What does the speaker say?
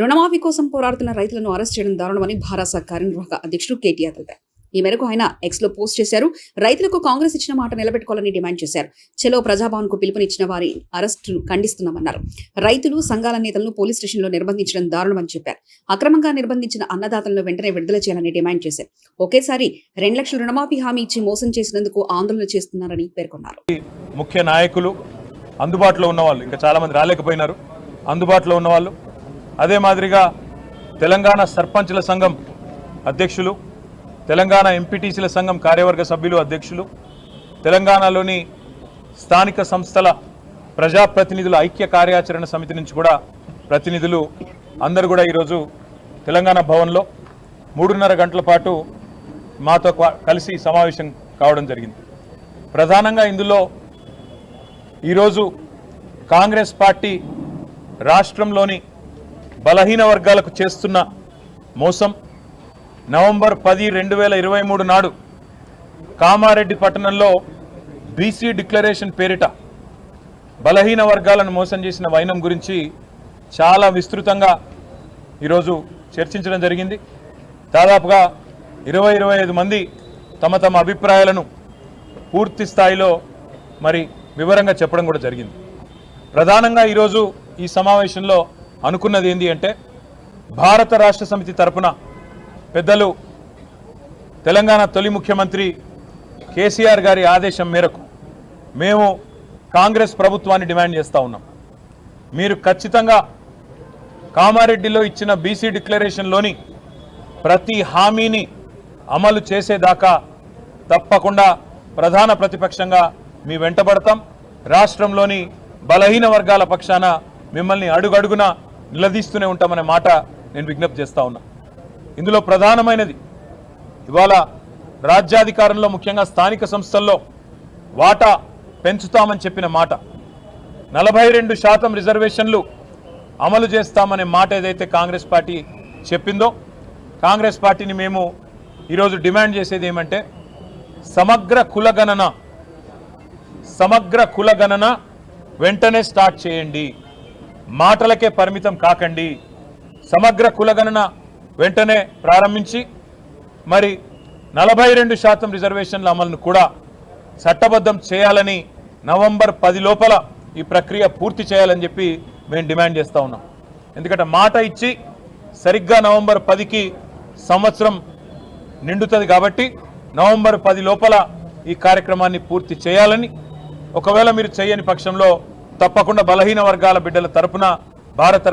రుణమాఫీ కోసం పోరాడుతున్న రైతులను అరెస్ట్ చేయడం దారుణమని భారత కార్యనిర్వాహక అధ్యక్షుడు కేటీఆర్ తెలిపారు. ఈ మేరకు ఆయన ఎక్స్లో పోస్ట్ చేశారు. రైతులకు కాంగ్రెస్ ఇచ్చిన మాట నిలబెట్టుకోవాలని డిమాండ్ చేశారు. చెలో ప్రజాభవన్కు పిలుపునిచ్చిన వారి అరెస్టును ఖండిస్తున్నామన్నారు. రైతులు సంఘాల నేతలను పోలీస్ స్టేషన్లో నిర్బంధించడం దారుణమని చెప్పారు. అక్రమంగా నిర్బంధించిన అన్నదాతలను వెంటనే విడుదల చేయాలని డిమాండ్ చేశారు. ఒకేసారి రెండు లక్షల రుణమాఫీ హామీ ఇచ్చి మోసం చేసినందుకు ఆందోళన చేస్తున్నారని పేర్కొన్నారు. ముఖ్య నాయకులు అందుబాటులో ఉన్నవాళ్ళు ఇంకా చాలామంది రాలేకపోయినారు. అందుబాటులో ఉన్నవాళ్ళు అదే మాదిరిగా తెలంగాణ సర్పంచ్ల సంఘం అధ్యక్షులు తెలంగాణ ఎంపీటీసీల సంఘం కార్యవర్గ సభ్యులు అధ్యక్షులు తెలంగాణలోని స్థానిక సంస్థల ప్రజాప్రతినిధుల ఐక్య కార్యాచరణ సమితి నుంచి కూడా ప్రతినిధులు అందరూ కూడా ఈరోజు తెలంగాణ భవన్లో మూడున్నర గంటల పాటు మాతో కలిసి సమావేశం కావడం జరిగింది. ప్రధానంగా ఇందులో ఈరోజు కాంగ్రెస్ పార్టీ రాష్ట్రంలోని బలహీన వర్గాలకు చేస్తున్న మోసం నవంబర్ పది రెండు వేల ఇరవై మూడు నాడు కామారెడ్డి పట్టణంలో బీసీ డిక్లరేషన్ పేరిట బలహీన వర్గాలను మోసం చేసిన వైనం గురించి చాలా విస్తృతంగా ఈరోజు చర్చించడం జరిగింది. దాదాపుగా ఇరవై ఇరవై ఐదు మంది తమ తమ అభిప్రాయాలను పూర్తి స్థాయిలో మరి వివరంగా చెప్పడం కూడా జరిగింది. ప్రధానంగా ఈరోజు ఈ సమావేశంలో అనుకున్నది ఏంటి అంటే భారత రాష్ట్ర సమితి తరపున పెద్దలు తెలంగాణ తొలి ముఖ్యమంత్రి కేసీఆర్ గారి ఆదేశం మేరకు మేము కాంగ్రెస్ ప్రభుత్వాన్ని డిమాండ్ చేస్తూ ఉన్నాం. మీరు ఖచ్చితంగా కామారెడ్డిలో ఇచ్చిన బీసీ డిక్లరేషన్లోని ప్రతి హామీని అమలు చేసేదాకా తప్పకుండా ప్రధాన ప్రతిపక్షంగా మీ వెంటబడతాం. రాష్ట్రంలోని బలహీన వర్గాల పక్షాన మిమ్మల్ని అడుగడుగున నిలదీస్తూనే ఉంటామనే మాట నేను విజ్ఞప్తి చేస్తా ఉన్నా. ఇందులో ప్రధానమైనది ఇవాళ రాజ్యాధికారంలో ముఖ్యంగా స్థానిక సంస్థల్లో వాటా పెంచుతామని చెప్పిన మాట. నలభై రెండు శాతం రిజర్వేషన్లు అమలు చేస్తామనే మాట ఏదైతే కాంగ్రెస్ పార్టీ చెప్పిందో కాంగ్రెస్ పార్టీని మేము ఈరోజు డిమాండ్ చేసేది ఏమంటే సమగ్ర కులగణన సమగ్ర కులగణన వెంటనే స్టార్ట్ చేయండి. మాటలకే పరిమితం కాకండి. సమగ్ర కులగణన వెంటనే ప్రారంభించి మరి నలభై రెండు శాతం రిజర్వేషన్ల అమలును కూడా చట్టబద్ధం చేయాలని నవంబర్ పది లోపల ఈ ప్రక్రియ పూర్తి చేయాలని చెప్పి మేము డిమాండ్ చేస్తూ ఉన్నాం. ఎందుకంటే మాట ఇచ్చి సరిగ్గా నవంబర్ పదికి సంవత్సరం నిండుతుంది కాబట్టి నవంబర్ పది లోపల ఈ కార్యక్రమాన్ని పూర్తి చేయాలని ఒకవేళ మీరు చేయని పక్షంలో తప్పకుండా బలహీన వర్గాల బిడ్డల తరపున భారత